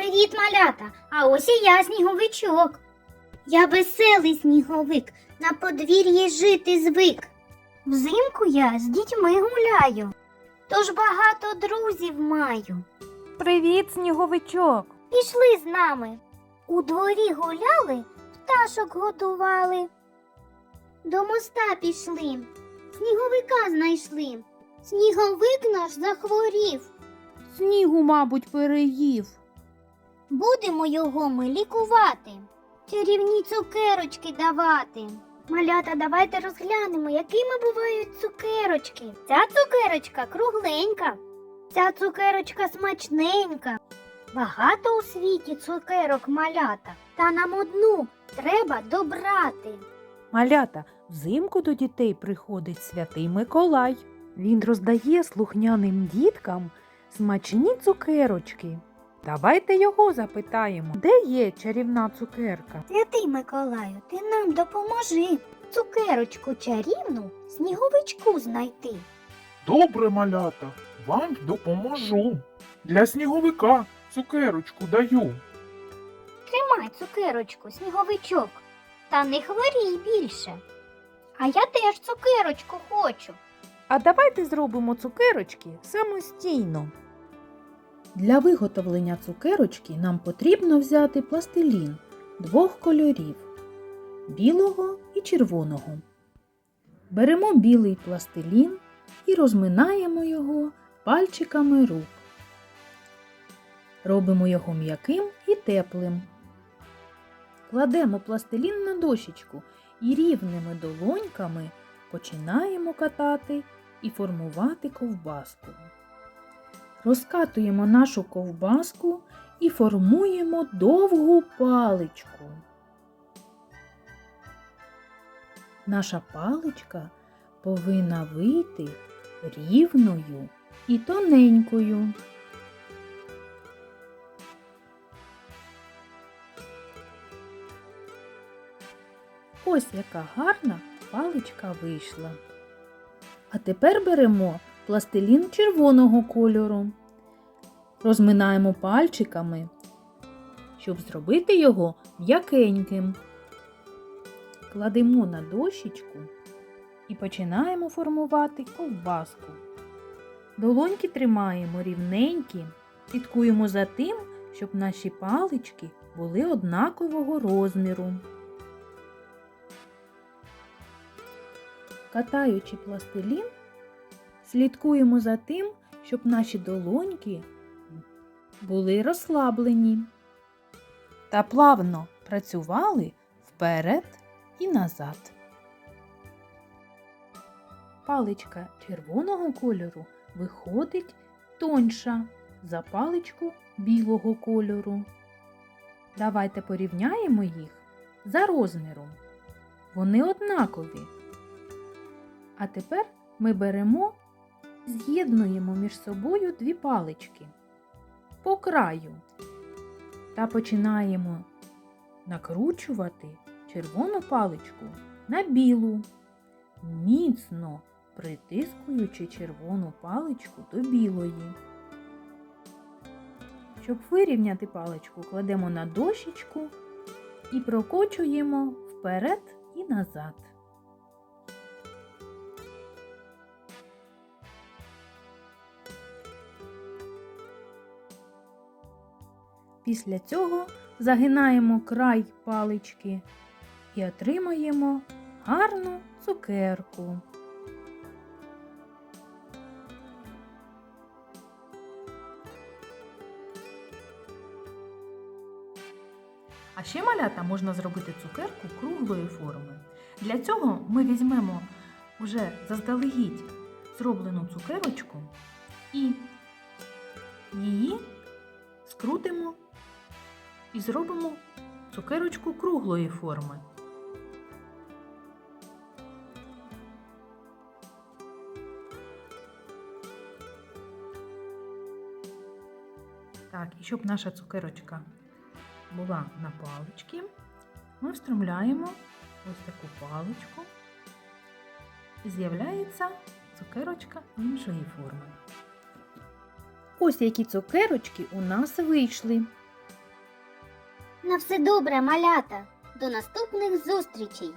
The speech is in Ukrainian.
Привіт, малята! А ось і я сніговичок. Я веселий сніговик, на подвір'ї жити звик. Взимку я з дітьми гуляю, тож багато друзів маю. Привіт, сніговичок. Пішли з нами. У дворі гуляли, пташок годували. До моста пішли, сніговика знайшли. Сніговик наш захворів. Снігу, мабуть, переїв. Будемо його ми лікувати, чарівні цукерочки давати. Малята, давайте розглянемо, якими бувають цукерочки. Ця цукерочка кругленька, ця цукерочка смачненька. Багато у світі цукерок малята, та нам одну треба добрати. Малята, взимку до дітей приходить святий Миколай. Він роздає слухняним діткам смачні цукерочки. Давайте його запитаємо, де є чарівна цукерка? Святий Миколаю, ти нам допоможи цукерочку чарівну сніговичку знайти. Добре, малята, вам допоможу. Для сніговика цукерочку даю. Тримай цукерочку, сніговичок, та не хворій більше. А я теж цукерочку хочу. А давайте зробимо цукерочки самостійно. Для виготовлення цукерочки нам потрібно взяти пластилін двох кольорів білого і червоного. Беремо білий пластилін і розминаємо його пальчиками рук. Робимо його м'яким і теплим. Кладемо пластилін на дощечку і рівними долоньками починаємо катати і формувати ковбаску. Розкатуємо нашу ковбаску і формуємо довгу паличку. Наша паличка повинна вийти рівною і тоненькою. Ось яка гарна паличка вийшла. А тепер беремо пластилін червоного кольору. Розминаємо пальчиками, щоб зробити його м'якеньким. Кладемо на дощечку і починаємо формувати ковбаску. Долоньки тримаємо рівненькі, слідкуємо за тим, щоб наші палички були однакового розміру. Катаючи пластилін, слідкуємо за тим, щоб наші долоньки були розслаблені та плавно працювали вперед і назад. Паличка червоного кольору виходить тоньша за паличку білого кольору. Давайте порівняємо їх за розміром. Вони однакові. А тепер ми беремо, з'єднуємо між собою дві палички по краю та починаємо накручувати червону паличку на білу, міцно притискуючи червону паличку до білої. Щоб вирівняти паличку, кладемо на дощечку і прокочуємо вперед і назад. Після цього загинаємо край палички і отримаємо гарну цукерку. А ще малята можна зробити цукерку круглої форми. Для цього ми візьмемо вже заздалегідь зроблену цукерочку і її скрутимо і зробимо цукерочку круглої форми. Так, і щоб наша цукерочка була на паличці, ми встромляємо ось таку паличку і з'являється цукерочка іншої форми. Ось які цукерочки у нас вийшли. На все добре, малята. До наступних зустрічей!